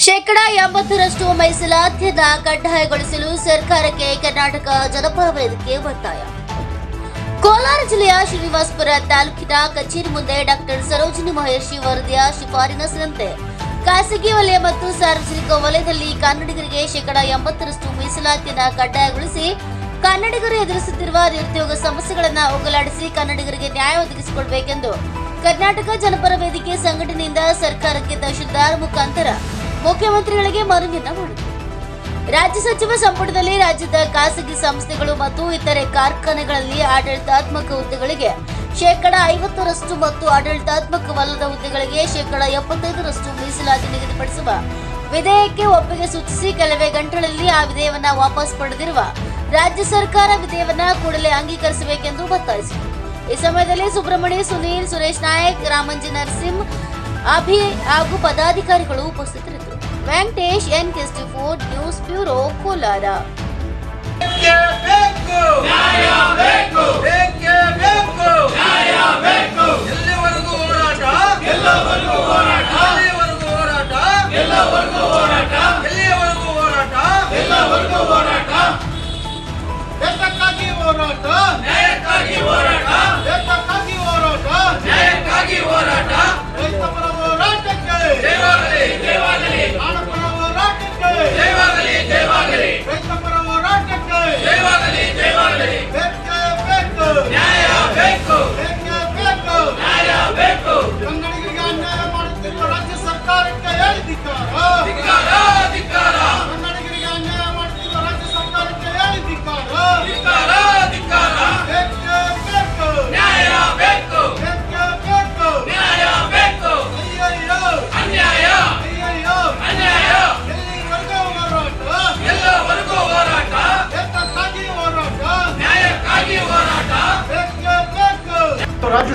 ಶೇಕಡ ಎಂಬತ್ತರಷ್ಟು ಮೀಸಲಾತಿಯನ್ನ ಕಡ್ಡಾಯಗೊಳಿಸಲು ಸರ್ಕಾರಕ್ಕೆ ಕರ್ನಾಟಕ ಜನಪರ ವೇದಿಕೆ ಒತ್ತಾಯ. ಕೋಲಾರ ಜಿಲ್ಲೆಯ ಶ್ರೀನಿವಾಸಪುರ ತಾಲೂಕಿನ ಕಚೇರಿ ಮುಂದೆ ಡಾಕ್ಟರ್ ಸರೋಜಿನಿ ಮಹೇಶಿ ವರದಿಯ ಶಿಫಾರಸಿನಂತೆ ಖಾಸಗಿ ವಲಯ ಮತ್ತು ಸಾರ್ವಜನಿಕ ವಲಯದಲ್ಲಿ ಕನ್ನಡಿಗರಿಗೆ ಶೇಕಡ ಎಂಬತ್ತರಷ್ಟು ಮೀಸಲಾತಿಯನ್ನು ಕಡ್ಡಾಯಗೊಳಿಸಿ ಕನ್ನಡಿಗರು ಎದುರಿಸುತ್ತಿರುವ ನಿರುದ್ಯೋಗ ಸಮಸ್ಯೆಗಳನ್ನು ಹೋಗಲಾಡಿಸಿ ಕನ್ನಡಿಗರಿಗೆ ನ್ಯಾಯ ಒದಗಿಸಿಕೊಡಬೇಕೆಂದು ಕರ್ನಾಟಕ ಜನಪರ ವೇದಿಕೆ ಸಂಘಟನೆಯಿಂದ ಸರ್ಕಾರಕ್ಕೆ ತಹಶೀಲ್ದಾರ್ ಮುಖಾಂತರ ಮುಖ್ಯಮಂತ್ರಿಗಳಿಗೆ ಮನವಿಯನ್ನ ಮಾಡಿದರು. ರಾಜ್ಯ ಸಚಿವ ಸಂಪುಟದಲ್ಲಿ ರಾಜ್ಯದ ಖಾಸಗಿ ಸಂಸ್ಥೆಗಳು ಮತ್ತು ಇತರೆ ಕಾರ್ಖಾನೆಗಳಲ್ಲಿ ಆಡಳಿತಾತ್ಮಕ ಹುದ್ದೆಗಳಿಗೆ ಶೇಕಡ ಐವತ್ತರಷ್ಟು ಮತ್ತು ಆಡಳಿತಾತ್ಮಕವಲ್ಲದ ಹುದ್ದೆಗಳಿಗೆ ಶೇಕಡ ಎಪ್ಪತ್ತೈದರಷ್ಟು ಮೀಸಲಾತಿ ನಿಗದಿಪಡಿಸುವ ವಿಧೇಯಕಕ್ಕೆ ಒಪ್ಪಿಗೆ ಸೂಚಿಸಿ ಕೆಲವೇ ಗಂಟೆಗಳಲ್ಲಿ ಆ ವಿಧೇಯವನ್ನ ವಾಪಸ್ ಪಡೆದಿರುವ ರಾಜ್ಯ ಸರ್ಕಾರ ವಿಧೇಯವನ್ನ ಕೂಡಲೇ ಅಂಗೀಕರಿಸಬೇಕೆಂದು ಒತ್ತಾಯಿಸಿದರು. ಈ ಸಮಯದಲ್ಲಿ ಸುಬ್ರಹ್ಮಣ್ಯ ಸುನೀಲ್, ಸುರೇಶ್ ನಾಯಕ್ ರಾಮಂಜಿ ನರಸಿಂಹ ಅಭಿ ಹಾಗೂ ಪದಾಧಿಕಾರಿಗಳು ಉಪಸ್ಥಿತರಿದ್ದರು. ವೆಂಕಟೇಶ್ ಎನ್ ಕೆಸ್ಟಿ ಫೋರ್ ನ್ಯೂಸ್ ಬ್ಯೂರೋ ಕೋಲಾರ. ಬೇಕೇ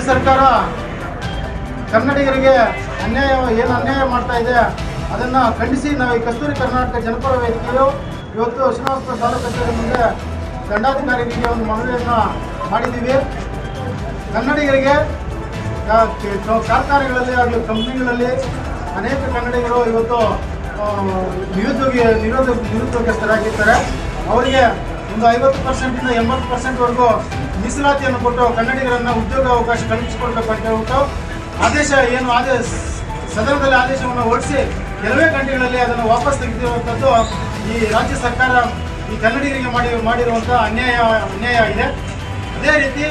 ಸರ್ಕಾರ ಕನ್ನಡಿಗರಿಗೆ ಅನ್ಯಾಯ ಏನು ಅನ್ಯಾಯ ಮಾಡ್ತಾ ಇದೆ, ಅದನ್ನು ಖಂಡಿಸಿ ನಾವು ಈ ಕಸ್ತೂರಿ ಕರ್ನಾಟಕ ಜನಪರ ವೇದಿಕೆಯು ಇವತ್ತು ಶ್ರೀನಿವಾಸಪುರ ತಾಲೂಕು ಕಚೇರಿ ಮುಂದೆ ದಂಡಾಧಿಕಾರಿಗಳಿಗೆ ಒಂದು ಮನವಿಯನ್ನು ಮಾಡಿದ್ದೀವಿ. ಕನ್ನಡಿಗರಿಗೆ ಕಾರ್ಖಾನೆಗಳಲ್ಲಿ ಆಗಲಿ, ಕಂಪ್ನಿಗಳಲ್ಲಿ ಅನೇಕ ಕನ್ನಡಿಗರು ಇವತ್ತು ನಿರುದ್ಯೋಗಿ ನಿರುದ್ಯೋಗ ನಿರುದ್ಯೋಗಸ್ಥರಾಗಿರ್ತಾರೆ. ಅವರಿಗೆ ಒಂದು ಐವತ್ತು ಪರ್ಸೆಂಟಿಂದ ಎಂಬತ್ತು ಪರ್ಸೆಂಟ್ವರೆಗೂ ಮೀಸಲಾತಿಯನ್ನು ಕೊಟ್ಟು ಕನ್ನಡಿಗರನ್ನು ಉದ್ಯೋಗ ಅವಕಾಶ ಕಲ್ಪಿಸಿಕೊಡ್ಬೇಕು ಅಂತ ಹೇಳ್ಬಿಟ್ಟು ಆದೇಶ ಏನು ಆದೇಶ, ಸದನದಲ್ಲಿ ಆದೇಶವನ್ನು ಹೊರಡಿಸಿ ಕೆಲವೇ ಗಂಟೆಗಳಲ್ಲಿ ಅದನ್ನು ವಾಪಸ್ ತೆಗೆದಿರುವಂಥದ್ದು ಈ ರಾಜ್ಯ ಸರ್ಕಾರ ಈ ಕನ್ನಡಿಗರಿಗೆ ಮಾಡಿ ಮಾಡಿರುವಂಥ ಅನ್ಯಾಯ ಅನ್ಯಾಯ ಆಗಿದೆ ಅದೇ ರೀತಿ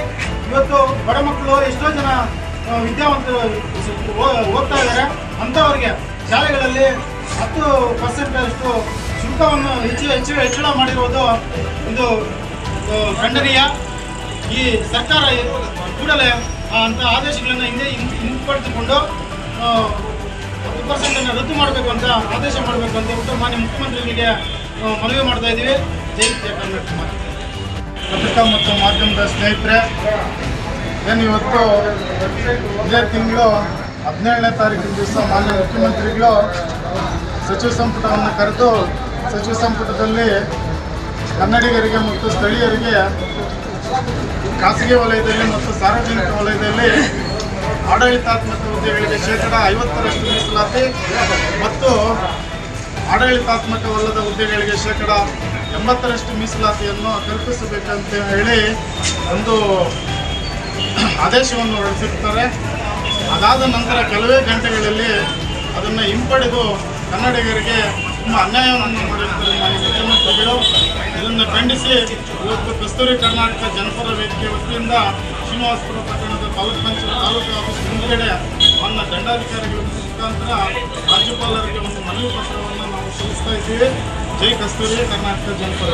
ಇವತ್ತು ಬಡ ಮಕ್ಕಳು ಎಷ್ಟೋ ಜನ ವಿದ್ಯಾವಂತರು ಓದ್ತಾ ಇದ್ದಾರೆ. ಅಂಥವ್ರಿಗೆ ಶಾಲೆಗಳಲ್ಲಿ ಹತ್ತು ಪರ್ಸೆಂಟ್ ಶುಲ್ಕವನ್ನು ಹೆಚ್ಚು ಹೆಚ್ಚು ಹೆಚ್ಚಳ ಮಾಡಿರುವುದು ಇದು ಖಂಡನೀಯ ಈ ಸರ್ಕಾರ ಕೂಡಲೇ ಅಂಥ ಆದೇಶಗಳನ್ನು ಹಿಂದೆ ಹಿಂಪಡೆದುಕೊಂಡು ಪರ್ಸೆಂಟನ್ನು ರದ್ದು ಮಾಡಬೇಕು ಅಂತ ಆದೇಶ ಮಾಡಬೇಕು ಅಂತ ಹೇಳ್ಬಿಟ್ಟು ಮಾನ್ಯ ಮುಖ್ಯಮಂತ್ರಿಗಳಿಗೆ ಮನವಿ ಮಾಡ್ತಾ ಇದ್ದೀವಿ ಜೈ ಕರ್ನಾಟಕ. ಪತ್ರಿಕಾ ಮತ್ತು ಮಾಧ್ಯಮದ ಸ್ನೇಹಿತರೆ, ಏನು ಇವತ್ತು ಇದೇ ತಿಂಗಳು ಹದಿನೇಳನೇ ತಾರೀಕಿನ ದಿವಸ ಮಾನ್ಯ ಮುಖ್ಯಮಂತ್ರಿಗಳು ಸಚಿವ ಸಂಪುಟವನ್ನು ಕರೆದು ಸಚಿವ ಸಂಪುಟದಲ್ಲಿ ಕನ್ನಡಿಗರಿಗೆ ಮತ್ತು ಸ್ಥಳೀಯರಿಗೆ, ಖಾಸಗಿ ವಲಯದಲ್ಲಿ ಮತ್ತು ಸಾರ್ವಜನಿಕ ವಲಯದಲ್ಲಿ ಆಡಳಿತಾತ್ಮಕ ಹುದ್ದೆಗಳಿಗೆ ಶೇಕಡ ಐವತ್ತರಷ್ಟು ಮೀಸಲಾತಿ ಮತ್ತು ಆಡಳಿತಾತ್ಮಕವಲ್ಲದ ಹುದ್ದೆಗಳಿಗೆ ಶೇಕಡ ಎಂಬತ್ತರಷ್ಟು ಮೀಸಲಾತಿಯನ್ನು ಕಲ್ಪಿಸಬೇಕಂತ ಹೇಳಿ ಒಂದು ಆದೇಶವನ್ನು ಹೊರಡಿಸಿರ್ತಾರೆ. ಅದಾದ ನಂತರ ಕೆಲವೇ ಗಂಟೆಗಳಲ್ಲಿ ಅದನ್ನು ಹಿಂಪಡೆದು ಕನ್ನಡಿಗರಿಗೆ ತುಂಬ ಅನ್ಯಾಯವನ್ನು ಮುಖ್ಯಮಂತ್ರಿಗಳು ಇದನ್ನು ಖಂಡಿಸಿ. ಇವತ್ತು ಕಸ್ತೂರಿ ಕರ್ನಾಟಕ ಜನಪರ ವೇದಿಕೆ ವತಿಯಿಂದ ಶ್ರೀನಿವಾಸಪುರ ಪಟ್ಟಣದ ತಾಲೂಕು ಪಂಚಾಯತ್, ತಾಲೂಕು ಆಫೀಸ್ ಮುಂದುಗಡೆ ನನ್ನ ದಂಡಾಧಿಕಾರಿಗಳ ಮುಖಾಂತರ ರಾಜ್ಯಪಾಲರಿಗೆ ಒಂದು ಮನವಿ ಪತ್ರವನ್ನು ನಾವು ಸಲ್ಲಿಸ್ತಾ ಇದ್ದೀವಿ. ಜೈ ಕಸ್ತೂರಿ ಕರ್ನಾಟಕ ಜನಪರ